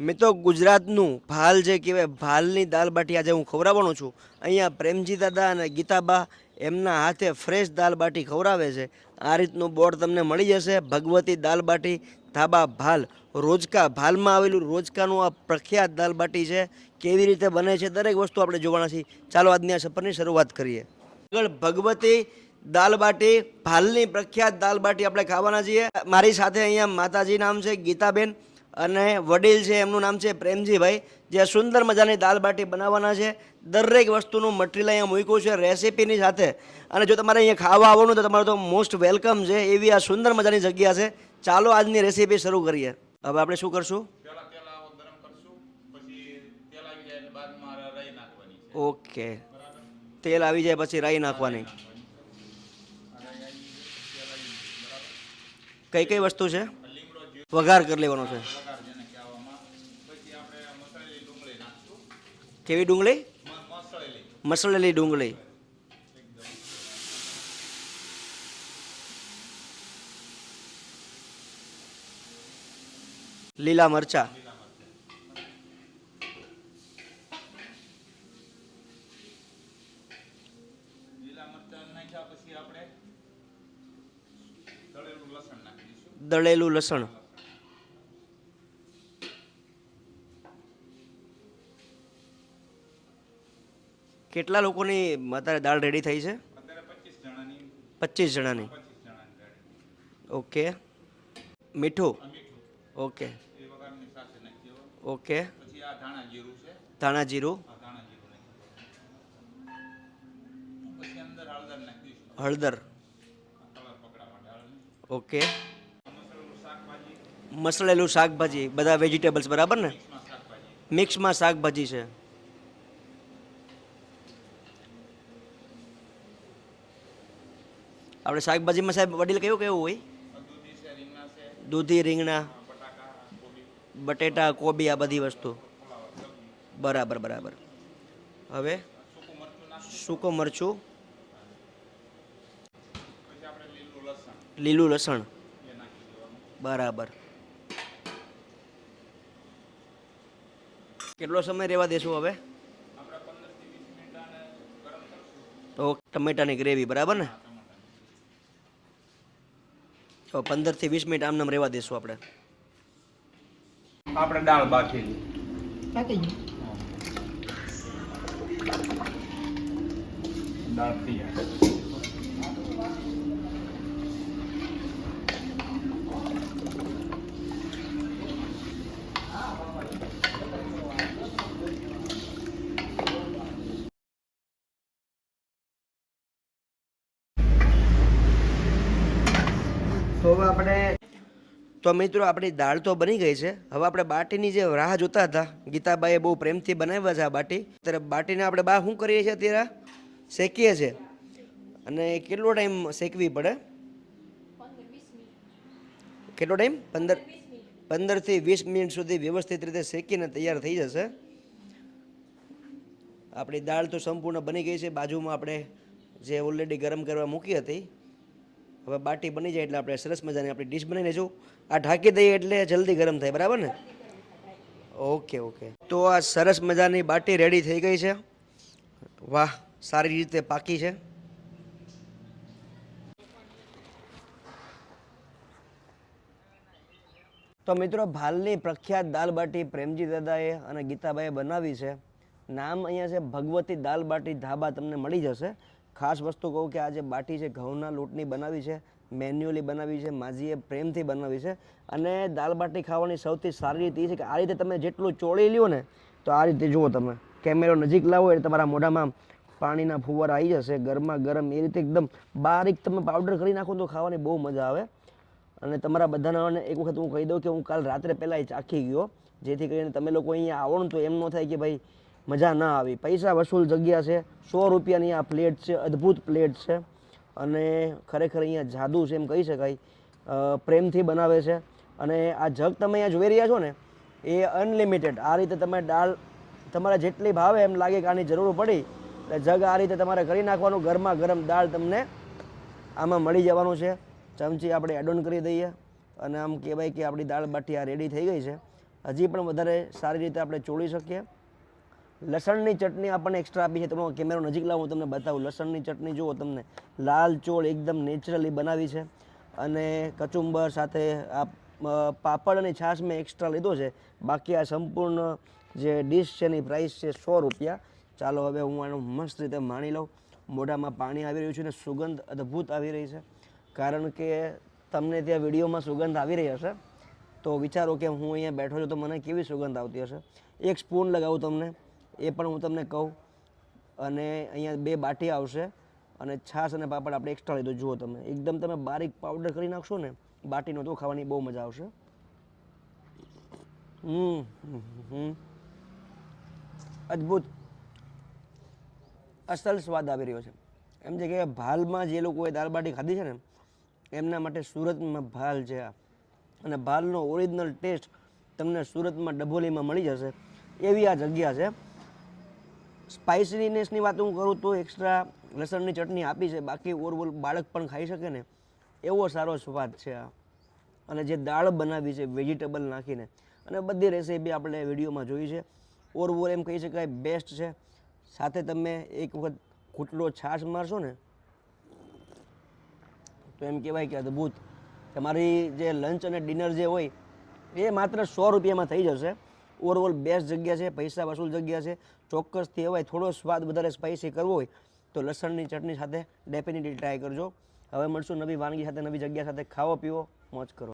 મિત્રો ગુજરાતનું ભાલ જે કહેવાય, ભાલની દાલ બાટી આજે હું ખવડાવવાનો છું. અહીંયા પ્રેમજી દાદા અને ગીતાબા એમના હાથે ફ્રેશ દાલ બાટી ખવડાવે છે. આ રીતનું બોર્ડ તમને મળી જશે. ભગવતી દાલ બાટી, ધાબા ભાલ, રોજકા ભાલમાં આવેલું રોજકાનું આ પ્રખ્યાત દાલ બાટી છે. કેવી રીતે બને છે દરેક વસ્તુ આપણે જોવાના છીએ. ચાલો આજની આ સફરની શરૂઆત કરીએ. આગળ ભગવતી દાલ બાટી, ભાલની પ્રખ્યાત દાલ બાટી આપણે ખાવાના છીએ. મારી સાથે અહીંયા માતાજી નામ છે ગીતાબેન. અને વડીલ છે એમનું નામ છે પ્રેમજીભાઈ જે સુંદર મજાની દાલ બાટી બનાવવાના છે. દરેક વસ્તુનું મટીરિયલ અહીંયા મૂક્યું છે રેસીપીની સાથે. અને જો તમારે અહીંયા ખાવા આવવાનું તો તમારું તો મોસ્ટ વેલકમ છે એવી આ સુંદર મજાની જગ્યા છે. ચાલો આજની રેસીપી શરૂ કરીએ. હવે આપણે શું કરશું? ઓકે. તેલ આવી જાય પછી રાઈ નાખવાની. કઈ કઈ વસ્તુ છે? વઘાર કરી લેવાનો છે. કેવી ડુંગળી? મસળેલી ડુંગળી. લીલા મરચા. દળેલું મરચાં નાખ્યા પછી આપણે તળેલું લસણ નાખી દઈશું દળેલું લસણ કેટલા લોકોની અત્યારે દાળ રેડી થઈ છે? પચીસ જણાની. ઓકે. મીઠું? ઓકે. ઓકે. ધાણા જીરું? હળદર. ઓકે. મસળેલું શાકભાજી. બધા વેજીટેબલ્સ બરાબર ને? મિક્સમાં શાકભાજી છે. આપણે શાકભાજીમાં સાહેબ વડીલ કેવું કેવું હોય? દૂધી, રીંગણા, બટેટા, કોબી આ બધી વસ્તુ. બરાબર બરાબર. હવે? સૂકું મરચું. લીલું લસણ. બરાબર. કેટલો સમય રહેવા દેશું હવે? તો ટમેટાની ગ્રેવી, બરાબર ને? તો પંદરથી વીસ મિનિટ આમનામ રહેવા દેશું આપણે. આપણે દાળ બાફેલી દાળ તૈયાર. તો આપણે તો મિત્રો, આપણી દાળ તો બની ગઈ છે. હવે આપણે બાટીની જે રાહ જોતા હતા, ગીતાબાઈએ બહુ પ્રેમથી બનાવ્યા છે આ બાટી. ત્યારે બાટીને આપણે બા શું કરીએ છીએ અત્યારે? શેકીએ છીએ. અને કેટલો ટાઈમ શેકવી પડે? કેટલો ટાઈમ? પંદર પંદરથી વીસ મિનિટ સુધી વ્યવસ્થિત રીતે શેકીને તૈયાર થઈ જશે. આપણી દાળ તો સંપૂર્ણ બની ગઈ છે. બાજુમાં આપણે જે ઓલરેડી ગરમ કરવા મૂકી હતી હવે બાટી બની જાય એટલે આપણે સરસ મજાની આપણી ડીશ બનાવી જો આ ઢાંકી દઈએ એટલે જલ્દી ગરમ થાય, બરાબર ને? Okay okay. તો આ સરસ મજાની બાટી રેડી થઈ ગઈ છે. વાહ, સારી રીતે પાકી છે. તો મિત્રો, ભાલની પ્રખ્યાત દાલ બાટી પ્રેમજી દાદાએ અને ગીતાબાઈએ બનાવી છે. નામ અહીંયા છે ભગવતી દાલ બાટી ધાબા, તમને મળી જશે. ખાસ વસ્તુ કહું કે આ જે બાટી છે, ઘઉંના લોટની બનાવી છે, મેન્યુઅલી બનાવી છે, માજીએ પ્રેમથી બનાવી છે અને દાલ બાટી ખાવાની સૌથી સારી રીત એ છે કે આ રીતે તમે જેટલું ચોળી લ્યો ને તો આ રીતે જુઓ તમે. કેમેરો નજીક લાવો એટલે તમારા મોઢામાં પાણીના ફુવારા આવી જશે, ગરમા ગરમ એ રીતે એકદમ બારીક તમે પાવડર કરી નાખો તો ખાવાની બહુ મજા આવે. અને તમારા બધાને એક વખત હું કહી દઉં કે હું કાલ રાત્રે પહેલાં ચાખી ગયો, જેથી કરીને તમે લોકો અહીંયા આવો ને તો એમ ન થાય કે ભાઈ મજા ના આવી. પૈસા વસૂલ જગ્યા છે, સો રૂપિયાની આ પ્લેટ છે, અદ્ભુત પ્લેટ છે અને ખરેખર અહીંયા જાદુ છે એમ કહી શકાય. પ્રેમથી બનાવે છે અને આ જગ તમે અહીંયા જોઈ રહ્યા છો ને, એ અનલિમિટેડ. આ રીતે તમે દાળ, તમારે જેટલી ભાવે એમ લાગે કે આની જરૂર પડી, એટલે જગ આ રીતે તમારે કરી નાખવાનું. ગરમા ગરમ દાળ તમને આમાં મળી જવાનું છે. ચમચી આપણે એડ ઓન કરી દઈએ અને આમ કહેવાય કે આપણી દાળ બાટી આ રેડી થઈ ગઈ છે. હજી પણ વધારે સારી રીતે આપણે ચોળી શકીએ. લસણની ચટણી આપણને એક્સ્ટ્રા આપી છે. તમે કેમેરો નજીક લાવો હું તમને બતાવું. લસણની ચટણી જુઓ તમને. લાલ ચોળ એકદમ નેચરલી બનાવી છે. અને કચુંબર સાથે આ પાપડ અને છાશ મેં એક્સ્ટ્રા લીધો છે. બાકી આ સંપૂર્ણ જે ડીશ છે એની પ્રાઇસ છે સો રૂપિયા. ચાલો હવે હું આનો મસ્ત રીતે માણી લઉં. મોઢામાં પાણી આવી રહ્યું છે અને સુગંધ અદ્ભુત આવી રહી છે. કારણ કે તમને ત્યાં વિડીયોમાં સુગંધ આવી રહી હશે. તો વિચારો કે હું અહીંયા બેઠો છું તો મને કેવી સુગંધ આવતી હશે? એક સ્પૂન લગાવું તમને. એ પણ હું તમને કહું. અને અહીંયા બે બાટી આવશે અને છાશ અને પાપડ આપણે એક્સ્ટ્રા લીધું. જુઓ તમે, એકદમ તમે બારીક પાવડર કરી નાખશો ને, બાટીનો તો ખાવાની બહુ મજા આવશે. હમ અદ્ભુત. અસલ સ્વાદ આવી રહ્યો છે. એમ છે કે ભાલમાં જે લોકોએ દાળ બાટી ખાધી છે ને, એમના માટે સુરતમાં ભાલ છે આ. અને ભાલનો ઓરિજિનલ ટેસ્ટ તમને સુરતમાં ડભોલીમાં મળી જશે. એવી આ જગ્યા છે. સ્પાઇસીનેસની વાત હું કરું તો એક્સ્ટ્રા લસણની ચટણી આપી છે. બાકી ઓવરઓલ બાળક પણ ખાઈ શકે ને. એવો સારો સ્વાદ છે આ. અને જે દાળ બનાવી છે વેજીટેબલ નાખીને. અને બધી રેસીપી આપણે વિડીયોમાં જોઈ છે. ઓવરઓલ એમ કહી શકાય બેસ્ટ છે. સાથે તમે એક વખત ખૂટલો છાશ મારશો ને, તો એમ કહેવાય કે અદ્ભુત. તમારી જે લંચ અને ડિનર જે હોય, એ માત્ર સો રૂપિયામાં થઈ જશે. ઓવરઓલ બેસ્ટ જગ્યા છે, પૈસા વસૂલ જગ્યા છે. ચોક્કસથી હવે થોડો સ્વાદ વધારે સ્પાઇસી કરવો હોય તો લસણની ચટણી સાથે ડેફિનેટલી ટ્રાય કરજો. હવે મળશું નવી વાનગી સાથે, નવી જગ્યા સાથે. ખાવો, પીવો, મોજ કરો.